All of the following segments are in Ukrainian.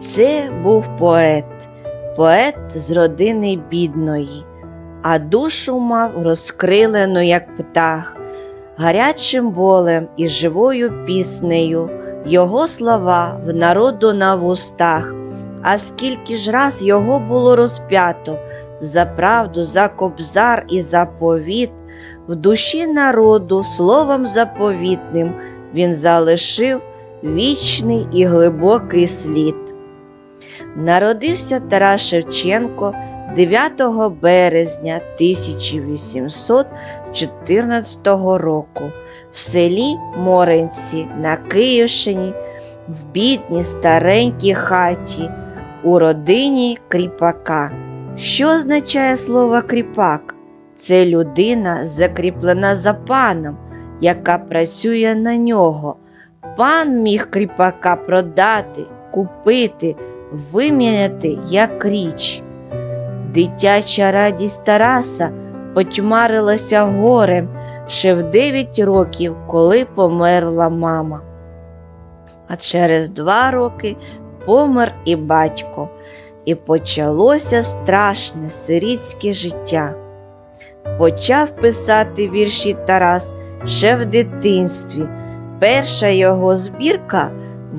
Це був поет, поет з родини бідної, а душу мав розкрилену, як птах, гарячим болем і живою піснею, його слова в народу на вустах. А скільки ж раз його було розп'ято за правду, за кобзар і заповіт, в душі народу словом заповітним він залишив вічний і глибокий слід. Народився Тарас Шевченко 9 березня 1814 року в селі Моринці на Київщині в бідній старенькій хаті у родині кріпака. Що означає слово кріпак? Це людина, закріплена за паном, яка працює на нього. Пан міг кріпака продати, купити, виміняти як річ. Дитяча радість Тараса потьмарилася горем ще в дев'ять років, коли померла мама. А через два роки помер і батько, і почалося страшне сирітське життя. Почав писати вірші Тарас ще в дитинстві. Перша його збірка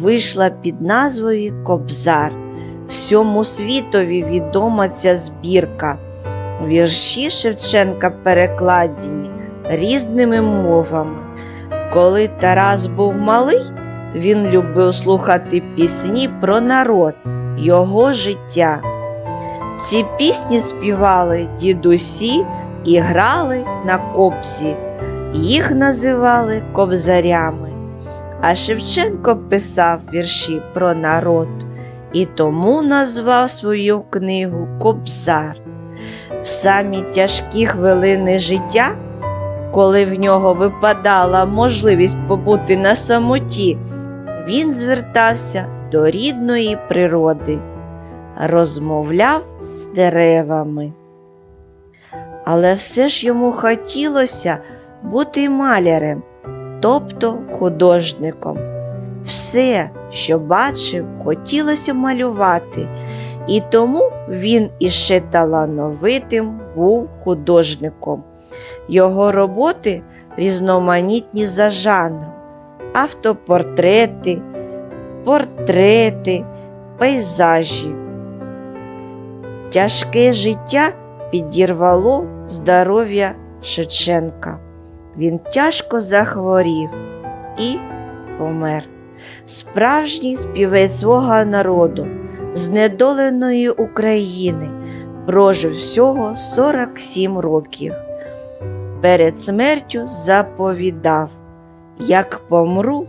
вийшла під назвою Кобзар. Всьому світові відома ця збірка. Вірші Шевченка перекладені різними мовами. Коли Тарас був малий, він любив слухати пісні про народ, його життя. Ці пісні співали дідусі і грали на кобзі, їх називали кобзарями. А Шевченко писав вірші про народ і тому назвав свою книгу Кобзар. В самі тяжкі хвилини життя, коли в нього випадала можливість побути на самоті, він звертався до рідної природи, розмовляв з деревами. Але все ж йому хотілося бути малярем, тобто художником. Все, що бачив, хотілося малювати, і тому він іще талановитим був художником. Його роботи різноманітні за жанром, автопортрети, портрети, пейзажі. Тяжке життя підірвало здоров'я Шевченка. Він тяжко захворів і помер. Справжній співець свого народу, знедоленої України, прожив всього 47 років. Перед смертю заповідав, як помру,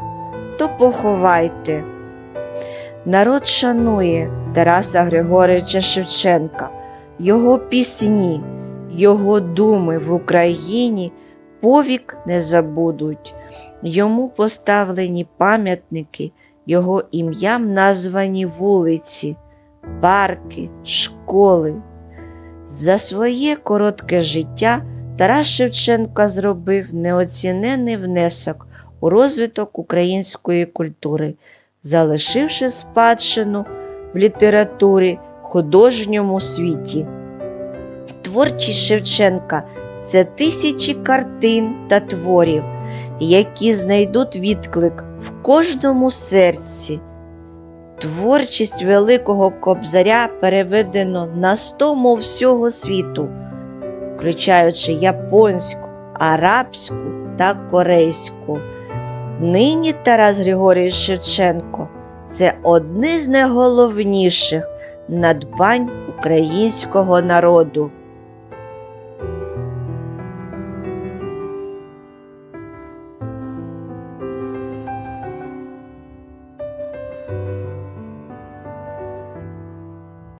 то поховайте. Народ шанує Тараса Григоровича Шевченка, його пісні, його думи в Україні повік не забудуть. Йому поставлені пам'ятники, його ім'ям названі вулиці, парки, школи. За своє коротке життя Тарас Шевченко зробив неоцінений внесок у розвиток української культури, залишивши спадщину в літературі, художньому світі. Творчість Шевченка це тисячі картин та творів, які знайдуть відклик в кожному серці. Творчість Великого Кобзаря переведено на сто мов всього світу, включаючи японську, арабську та корейську. Нині Тарас Григорійович Шевченко це одне з найголовніших надбань українського народу.